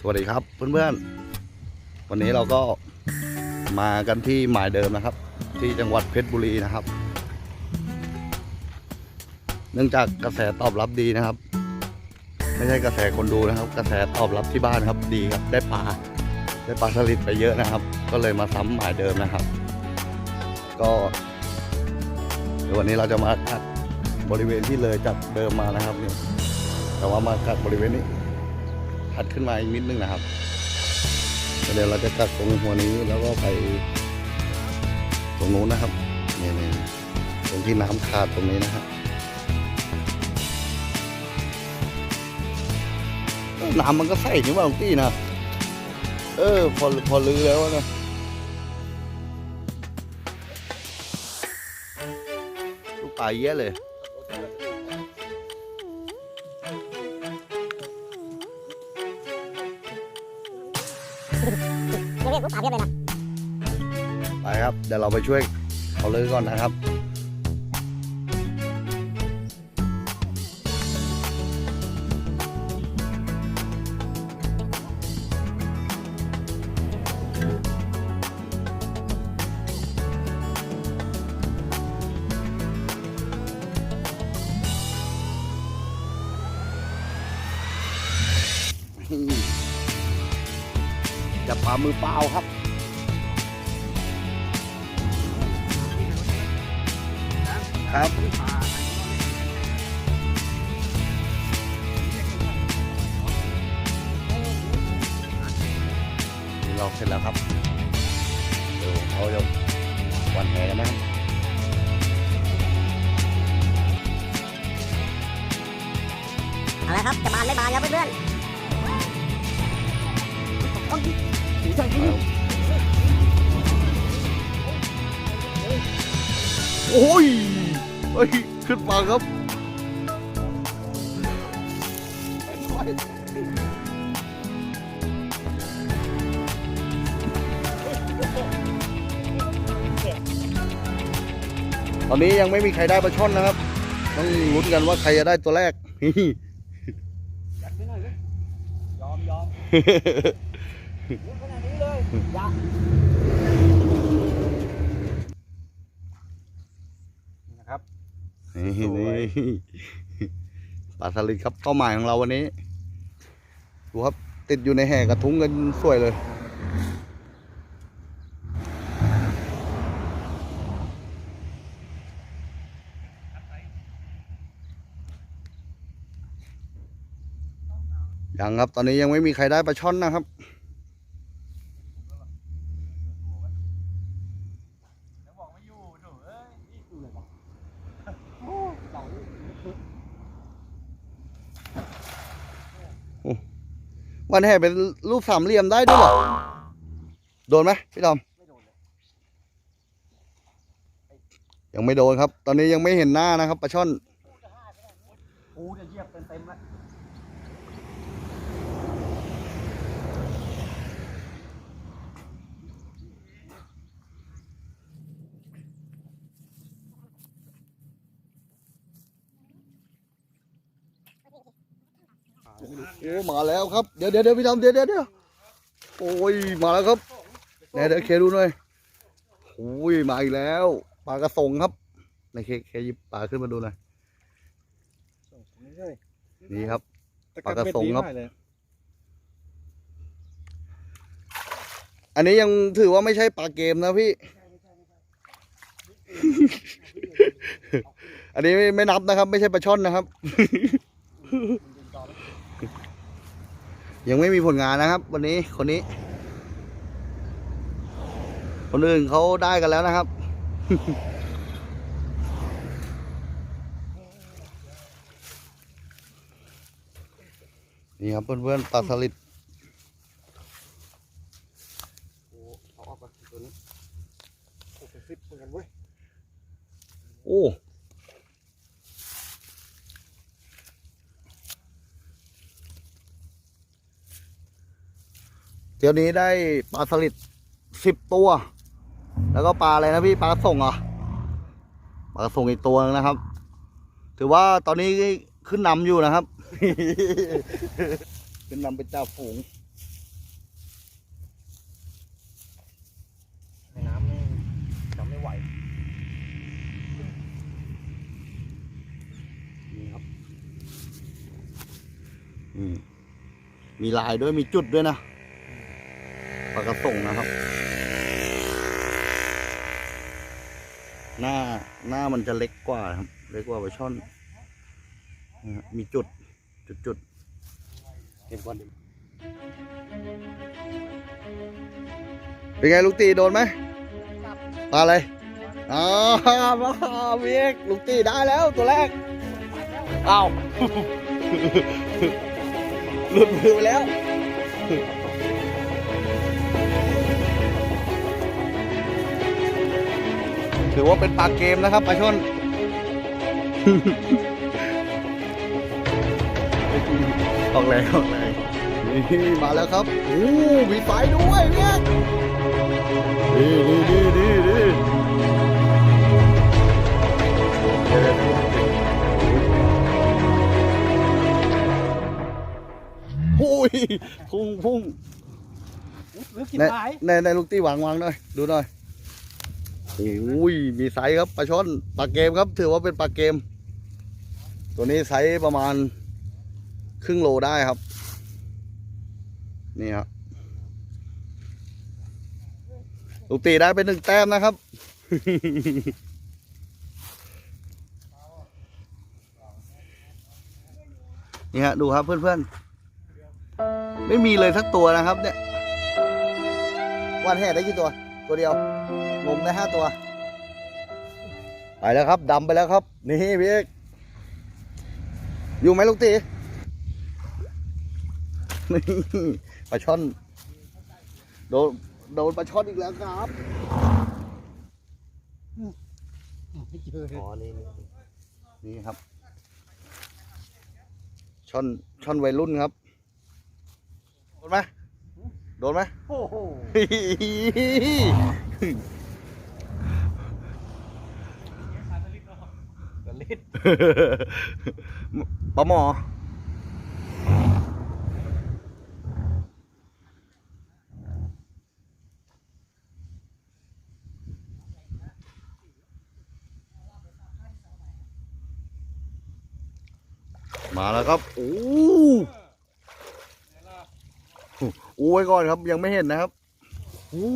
สวัสดีครับเพื่อนๆ วันนี้เราก็มากันที่หมายเดิมนะครับ ที่จังหวัดเพชรบุรีนะครับ เนื่องจากกระแสตอบรับดีนะครับ ไม่ใช่กระแสคนดูนะครับ กระแสตอบรับที่บ้านครับดีครับ ได้ปลาได้ปลาสลิดไปเยอะนะครับ ก็เลยมาซ้ำหมายเดิมนะครับ ก็เดี๋ยววันนี้เราจะมากัดบริเวณที่เลยจากเดิมมานะครับนี่แต่ว่ามากัดบริเวณนี้ ถัดขึ้นมาอีกนิดนึงนะครับเดี๋ยวเราจะกัดตรงหัวนี้แล้วก็ไป ตรงนู้นนะครับนี่นี่ตรงที่น้ำขาดตรงนี้นะครับน้ำมันก็ใส่นี่ว่าหลวงพี่นะเออ พอพอลือแล้วนะลูกปลาเยอะเลย ไปครับ เดี๋ยวเราไปช่วยเขาเลยก่อนนะครับจะปามือเปล่าครับ ครับนี่เราเสร็จแล้วครับ เดี๋ยวเขาจะวันแห่กันนะครับเอาละครับ จะบานไม่บานครับเพื่อนโอ้ยเฮ้ย ขึ้นมาครับตอนนี้ยังไม่มีใครได้ปลาช่อนนะครับ ต้องลุ้นกันว่าใครจะได้ตัวแรกนี่ยัดไปหน่อยเลยยอมยอมพูดขนาดนี้เลยอยานะครับ นี่นี่ปลาสลิดครับเป้าหมายของเราวันนี้ ดูครับติดอยู่ในแห่กระทุ้งกันสวยเลยยังครับ ตอนนี้ยังไม่มีใครได้ปลาช่อนนะครับ แล้วบอกไม่อยู่หนูเอ้ยนี่ดูเลยบอกโอ้เต่า วันแห่เป็นรูปสามเหลี่ยมได้ด้วยเหรอ โดนไหมพี่ดอมยังไม่โดนครับ ตอนนี้ยังไม่เห็นหน้านะครับปลาช่อนปูจะเยียบเต็มเต็มแล้ว โอ้มาแล้วครับ เดี๋ยวเดี๋ยวเดี๋ยวพี่ดอมเดี๋ยวเดี๋ยวเดี๋ยวโอ้ยมาแล้วครับเดี๋ยวเดี๋ยวเคดูหน่อยโอ้ยมาอีกแล้วปลากระสงครับในเคเคหยิบปลาขึ้นมาดูหน่อยนี่ครับปลากระสงครับ อันนี้ยังถือว่าไม่ใช่ปลาเกมนะพี่ อันนี้ไม่ไม่นับนะครับ ไม่ใช่ปลาช่อนนะครับ ยังไม่มีผลงานนะครับ วันนี้คนนี้ คนอื่นเขาได้กันแล้วนะครับ นี่ครับเพื่อนๆปลาสลิดโอ้ เดี๋ยวนี้ได้ปลาสลิดสิบตัว แล้วก็ปลาอะไรนะพี่ปลากระส่งเหรอปลากระส่งอีกตัวนึงนะครับ ถือว่าตอนนี้ขึ้นนำอยู่นะครับ ขึ้นนำเป็นเจ้าฝูงในน้ำนี่จำไม่ไหวนี่ครับมีลายด้วยมีจุดด้วยนะ กระส่งนะครับ หน้าหน้ามันจะเล็กกว่านะครับ เล็กกว่าปลาช่อนนะฮะมีจุดจุดจุดเก็บก่อนเป็นไงลูกตีโดนไหมปลาอะไรอ๋อปลาเวียกลูกตีได้แล้วตัวแรกอ้าวหลุดมือไปแล้ว ถือว่าเป็นปลาเกมนะครับปลาชนออกแรงออกแรงนี่มาแล้วครับโอ้มีไฟด้วยเนี่ยดีดีดีดีดีโอ้ยพุ่งพุ่งลึกกินในหายในในลูกตี้วางวางหน่อยดูหน่อย โอ้ยมีไซส์ครับปลาช่อนปลาเกมครับ ถือว่าเป็นปลาเกม ตัวนี้ไซส์ประมาณครึ่งโลได้ครับ นี่ครับลูกตีได้เป็นหนึ่งแต้มนะครับ นี่ฮะดูครับเพื่อนๆ ไม่มีเลยสักตัวนะครับเนี่ยวันแห่ได้กี่ตัว ตัวเดียว งมได้ห้าตัว ไปแล้วครับดำไปแล้วครับ นี่พี่เอกอยู่ไหมลูกตีนี่ปลาช่อนโดนโดนปลาช่อนอีกแล้วครับไม่เจออ๋อนี่นี่ครับ ช่อนช่อนวัยรุ่นครับ โดนไหมโดนไหมโอ้โหกระลิด ปลาหมอมาแล้วครับ โอ้โอ้ไว้ก่อนครับยังไม่เห็นนะครับ โอ้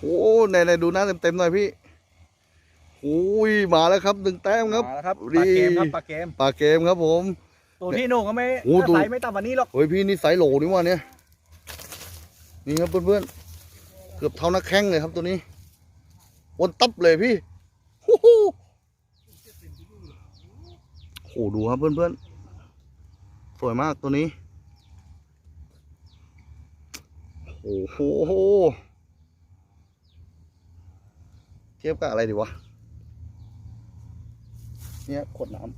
โอ้ไหนไหนดูหน้าเต็มๆหน่อยพี่ อ้ยมาแล้วครับหนึ่งแต้มครับมาแล้วครับดีปลาเกมครับปลาเกมปลาเกมครับผมตัวที่หนุ่งก็ไม่โอ้ตัวใส่ไม่ต่ำกว่านี้หรอกเฮ้ยพี่นี่ไซส์โหลนี่ว่าเนี่ยนี่ครับเพื่อนๆเกือบเท่านักแข้งเลยครับตัวนี้วนตับเลยพี่โอ้โหโหดูครับเพื่อนๆสวยมากตัวนี้โอ้โหเทียบกับอะไรดีวะ เนี่ยขวดน้ำ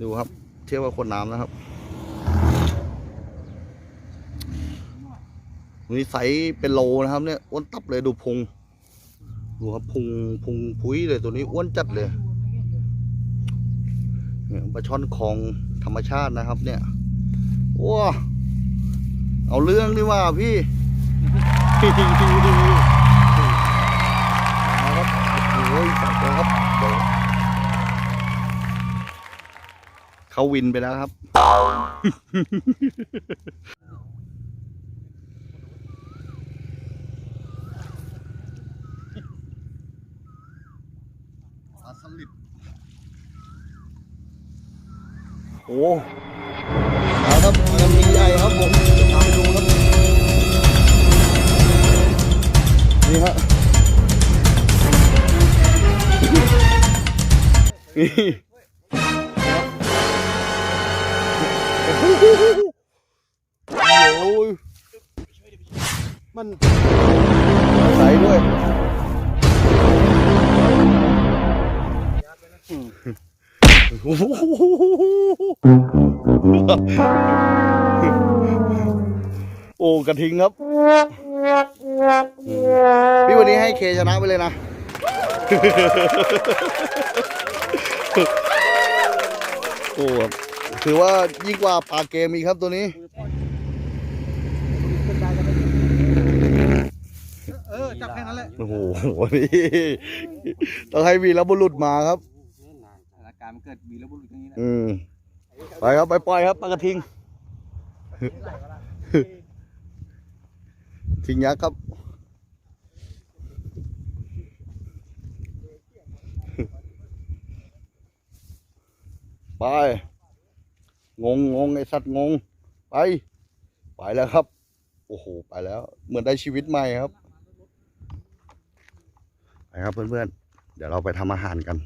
ดูครับ เทียบกับขวดน้ำนะครับนี่ไซส์เป็นโลนะครับ เนี่ยอ้วนตับเลยดูพุงดูครับพุงพุงพุ้ยเลยตัวนี้อ้วนจัดเลยเนี่ยปลาช่อนของธรรมชาตินะครับ เนี่ยว้าเอาเรื่องดีว่าพี่ โอ้ยจัดเลยครับเดี๋ยวเขาวินไปแล้วครับ ปลาสลิดโอ้มาครับมันมีใหญ่ครับผมจะพาไปดูครับ นี่ฮะ โอ้ยมันใส่ด้วยโอ้โหกระทิงครับ พี่วันนี้ให้เคชนะไปเลยนะ โอ้ครับถือว่ายิ่งกว่าปลาเกมอีกครับตัวนี้ เออจับแค่นั้นแหละโอ้โหนี่ต้องให้วีรบุรุษมาครับเกิดวีรบุรุษอย่างนี้นะอืมไปครับไปปล่อยครับปลากระทิง ทิงยักษ์ครับ ไป งงงงไอสัตว์งง ไป ไปแล้วครับ โอ้โห ไปแล้ว เหมือนได้ชีวิตใหม่ครับ ไปครับเพื่อนๆ เดี๋ยวเราไปทำอาหารกัน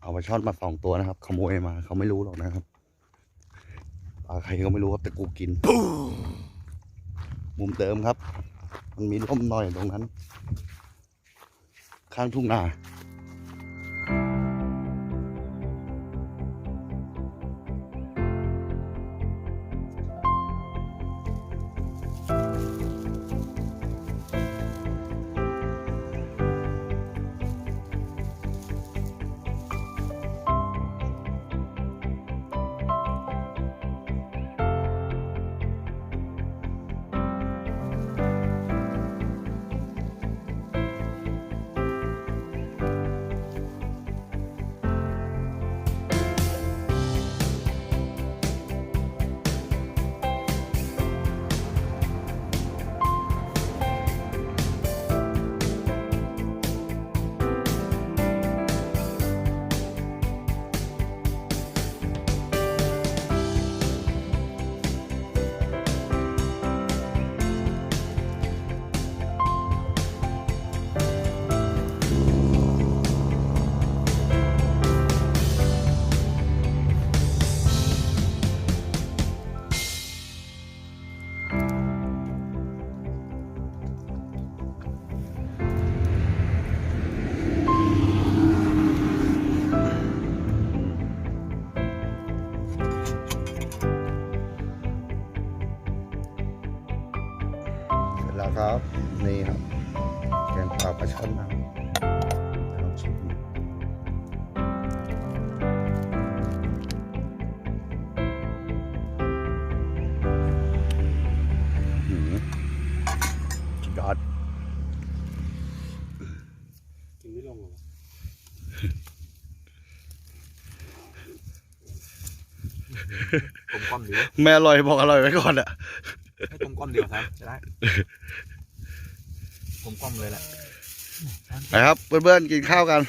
เอาไปช่อนมาสองตัวนะครับ ขโมยมา เขาไม่รู้หรอกนะครับปลาใครก็ไม่รู้ครับแต่กูกิน มุมเดิมครับ มันมีร่มหน่อยตรงนั้น ข้างทุ่งนา ผมก้อมดีแม่อร่อยบอกอร่อยไว้ก่อนอะให้ผมก้อมดีกว่าครับจะได้ผมก้อมเลยแหละนะครับเพื่อนๆกินข้าวกัน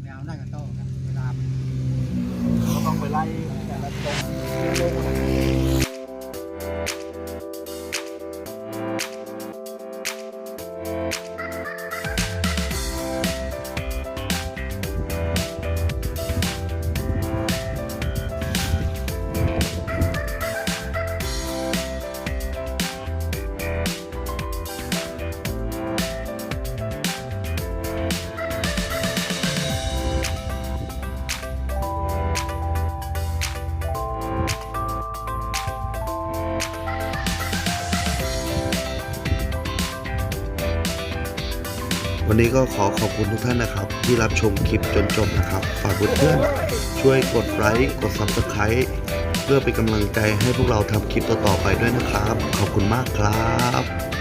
ไม่เอาหน้ากันโต้ครับเวลาเราต้องไปไล่แต่ละตรง วันนี้ก็ขอขอบคุณทุกท่านนะครับ ที่รับชมคลิปจนจบนะครับ ฝากเพื่อนๆช่วยกดไลค์กด Subscribe เพื่อเป็นกำลังใจให้พวกเราทำคลิปต่อๆไปด้วยนะครับ ขอบคุณมากครับ